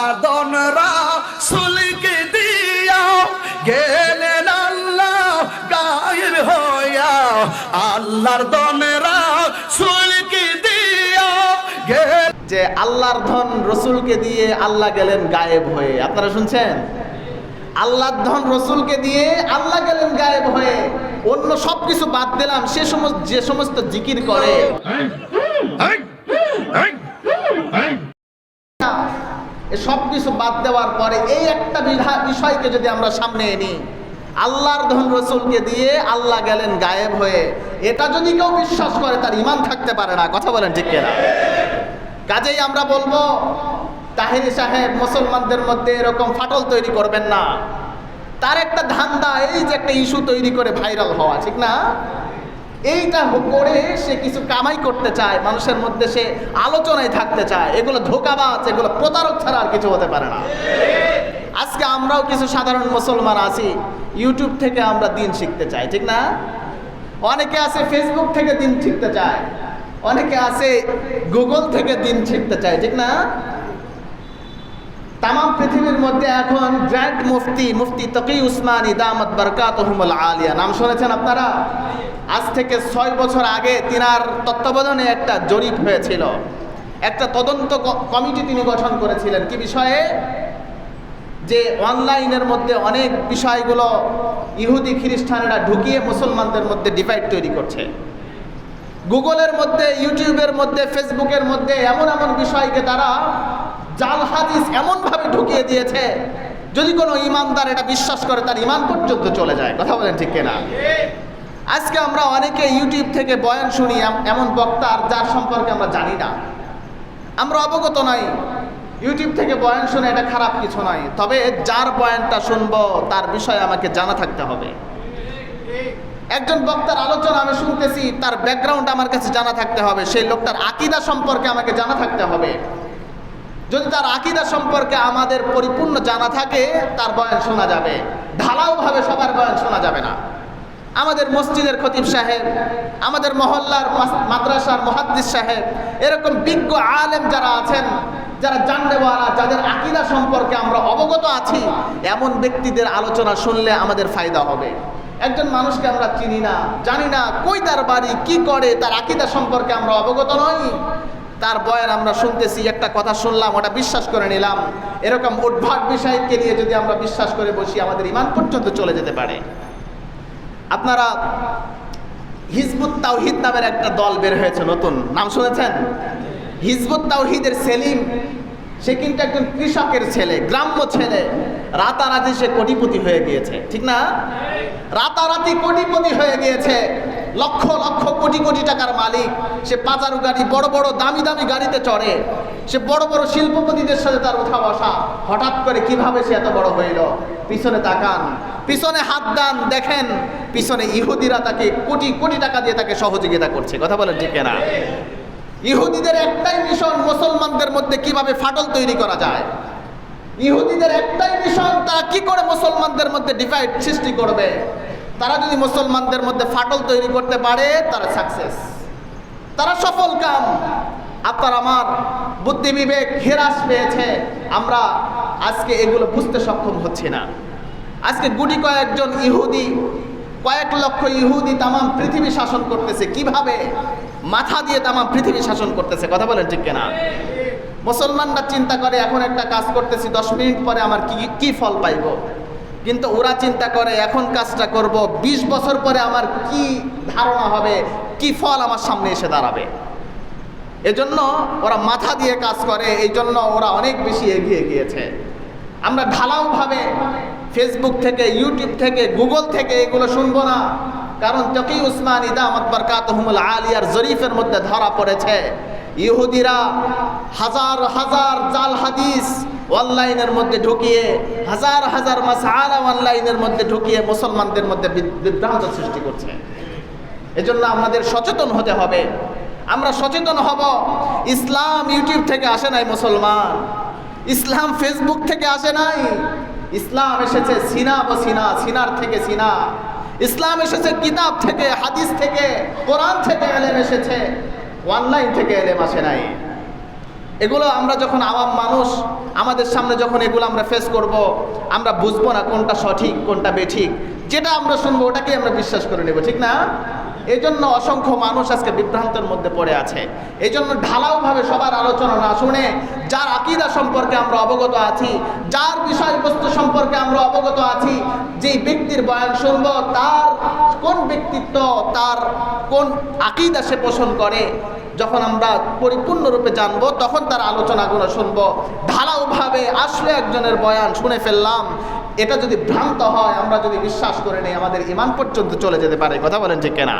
আল্লাহ দনরা সুলকে দিয়া গেলেন আল্লাহ গায়ের হইয়া। আল্লাহর দনরা সুলকে দিয়া গেলেন যে আল্লাহর ধন রসুলকে দিয়ে আল্লাহ গেলেন গায়েব হয়ে। আপনারা শুনছেন? আল্লাহর ধন রসুলকে দিয়ে আল্লাহ গেলেন গায়েব হয়ে। অন্য সব কিছু বাদ দিলাম সে সমস্ত যে সমস্ত জিকির করে। সব কিছু বাদ দেওয়ার পরে এই একটা বিষয়কে যদি আমরা সামনে এনি, আল্লাহর ধন রসুলকে দিয়ে আল্লাহ গেলেন গায়েব হয়ে। এটা যদি কেউ বিশ্বাস করে, তার ইমান থাকতে পারে না। কথা বলেন ঠিক কিনা? কাজেই আমরা বলব, তাহিরি সাহেব মুসলমানদের মধ্যে এরকম ফাটল তৈরি করবেন না। তার একটা ধান্দা, এই যে একটা ইস্যু তৈরি করে ভাইরাল হওয়া, ঠিক না? এইটা করে সে কিছু কামাই করতে চায়, মানুষের মধ্যে সে আলোচনায় থাকতে চায়। এগুলো ধোকাবাজ, এগুলো প্রতারক ছাড়া আর কিছু হতে পারে না। আজকে আমরাও কিছু সাধারণ মুসলমান আছি, ইউটিউব থেকে আমরা দিন শিখতে চাই, ঠিক না? অনেকে আছে ফেসবুক থেকে দিন শিখতে চায়, অনেকে আছে গুগল থেকে দিন শিখতে চায়, ঠিক না? তাম পৃথিবীর মধ্যে এখন গ্র্যান্ড মুফতি মুফতি তকি উসমানী, দামত বরকাতহুমুল আলিয়া, নাম শুনেছেন আপনারা? আজ থেকে ছয় বছর আগে তিনার তত্ত্বাবধানে একটা জরিপ হয়েছিল। একটা তদন্ত কমিটি তিনি গঠন করেছিলেন। কি বিষয়ে? যে অনলাইনের মধ্যে অনেক বিষয়গুলো ইহুদি খ্রিস্টানেরা ঢুকিয়ে মুসলমানদের মধ্যে ডিভাইড তৈরি করছে। গুগলের মধ্যে, ইউটিউবের মধ্যে, ফেসবুকের মধ্যে এমন এমন বিষয়কে তারা জাল হাদিস এমনভাবে ঢুকিয়ে দিয়েছে, যদি কোনো ইমানদার এটা বিশ্বাস করে, তার ইমান পর্যন্ত চলে যায়। কথা বলেন ঠিক কিনা? আজকে আমরা অনেকে ইউটিউব থেকে বয়ান শুনি এম- এমন বক্তার যার সম্পর্কে আমরা জানি না। আমরা অবগত নই। ইউটিউব থেকে বয়ান শুনে এটা খারাপ কিছু নয়। তবে যার বয়ানটা শুনব, তার বিষয়ে আমাকে জানা থাকতে হবে। একজন বক্তার আলোচনা আমি শুনতেছি, তার ব্যাকগ্রাউন্ড আমার কাছে জানা থাকতে হবে। সেই লোকটার আকিদা সম্পর্কে আমাকে জানা থাকতে হবে। যদি তার আকিদা সম্পর্কে আমাদের পরিপূর্ণ জানা থাকে, তার বয়ান শোনা যাবে। ঢালাওভাবে সবার বয়ান শোনা যাবে না। আমাদের মসজিদের খতিব সাহেব, আমাদের মহল্লার মাদ্রাসার মহাদ্দিস সাহেব, এরকম বিজ্ঞ আলেম যারা আছেন, যারা জানলেওয়ালা, যাদের আকিদা সম্পর্কে আমরা অবগত আছি, এমন ব্যক্তিদের আলোচনা শুনলে আমাদের ফায়দা হবে। একজন মানুষকে আমরা চিনি না, জানি না কই তার বাড়ি, কি করে, তার আকিদা সম্পর্কে আমরা অবগত নই। তার বয়ান আমরা শুনতেছি, একটা কথা শুনলাম, ওটা বিশ্বাস করে নিলাম। এরকম উদ্ভাট বিষয়কে নিয়ে যদি আমরা বিশ্বাস করে বসি, আমাদের ইমান পর্যন্ত চলে যেতে পারে। আপনারা হিজবুত তাওহিদ নামের একটা দল বের হয়েছে, নতুন। নাম শুনেছেন? হিজবুত তাওহিদের সেলিম, সে কিন্তু একজন কৃষকের ছেলে, গ্রাম্য ছেলে। রাতারাতি সে কোটিপতি হয়ে গিয়েছে, ঠিক না? রাতারাতি কোটিপতি হয়ে গিয়েছে। লক্ষ লক্ষ কোটি কোটি টাকার মালিক। সে পাজারু গাড়ি, বড় বড়, দামি দামি গাড়িতে চড়ে। সে বড় বড় শিল্পপতিদের সাথে তার উঠা বসা। হঠাৎ করে কীভাবে সে এত বড় হইল? পিছনে তাকান। পিছনে হাত দান, দেখেন পিছনে ইহুদিরা তাকে কোটি কোটি টাকা দিয়ে তাকে সহযোগিতা করছে। কথা বলেন ঠিক না ইহুদিদের একটাই মিশন মুসলমানদের মধ্যে কীভাবে ফাটল তৈরি করা যায়? ইহুদিদের একটাই মিশন, তারা কি করে মুসলমানদের মধ্যে ডিভাইড সৃষ্টি করবে? তারা যদি মুসলমানদের মধ্যে ফাটল তৈরি করতে পারে, তারা সাকসেস তারা সফল কাম। আপনার আমার বুদ্ধি বিবেক হেরাস পেয়েছে। আমরা আজকে এগুলো বুঝতে সক্ষম হচ্ছি না। আজকে গুটি কয়েকজন ইহুদি, কয়েক লক্ষ ইহুদি তামাম পৃথিবী শাসন করতেছে। কীভাবে মাথা দিয়ে তামাম পৃথিবী শাসন করতেছে? কথা বলেন ঠিক কিনা? মুসলমানরা চিন্তা করে, এখন একটা কাজ করতেছি, দশ মিনিট পরে আমার কি কি ফল পাইব? কিন্তু ওরা চিন্তা করে, এখন কাজটা করব ২০ বছর পরে আমার কি ধারণা হবে, কি ফল আমার সামনে এসে দাঁড়াবে? এজন্য ওরা মাথা দিয়ে কাজ করে এই জন্য ওরা অনেক বেশি এগিয়ে গিয়েছে। আমরা ঢালাওভাবে ফেসবুক থেকে ইউটিউব থেকে গুগল থেকে এগুলো শুনব না। কারণ তকি উসমান ইদামত বরকাতহুমুল আলিয়ার জরিফের মধ্যে ধরা পড়েছে। ইহুদিরা হাজার হাজার জাল হাদিস অনলাইনের মধ্যে ঢুকিয়ে, হাজার হাজার মাসালা অনলাইনের মধ্যে ঢুকিয়ে মুসলমানদের মধ্যে বিভ্রান্ত সৃষ্টি করছে। এজন্য আমাদের সচেতন হতে হবে। আমরা সচেতন হব। ইসলাম ইউটিউব থেকে আসে নাই মুসলমান। ইসলাম ফেসবুক থেকে আসে নাই। ইসলাম এসেছে সিনা ও সিনা, সিনার থেকে সিনা। ইসলাম এসেছে কিতাব থেকে, হাদিস থেকে, কোরআন থেকে এলেম এসেছে। অনলাইন থেকে এলেম আসে নাই। এগুলো আমরা যখন আওয়াম মানুষ, আমাদের সামনে যখন এগুলো আমরা ফেস করব, আমরা বুঝব না কোনটা সঠিক, কোনটা বেঠিক। যেটা আমরা শুনব, ওটাকেই আমরা বিশ্বাস করে নেব, ঠিক না? এই জন্য অসংখ্য মানুষ আজকে বিভ্রান্তের মধ্যে পড়ে আছে। এই জন্য ঢালাওভাবে সবার আলোচনা না শুনে, যার আকিদা সম্পর্কে আমরা অবগত আছি, যার বিষয়বস্তু সম্পর্কে আমরা অবগত আছি, যেই ব্যক্তির বয়ান শুনব, তার কোন ব্যক্তিত্ব, তার কোন আকিদা সে পোষণ করে, যখন আমরা পরিপূর্ণরূপে জানব, তখন তার আলোচনাগুলো শুনব। ঢালাওভাবে আসলে একজনের বয়ান শুনে ফেললাম, এটা যদি ভ্রান্ত হয়, আমরা যদি বিশ্বাস করে নেই, আমাদের ইমান পর্যন্ত চলে যেতে পারে। কথা বলেন যে কেনা?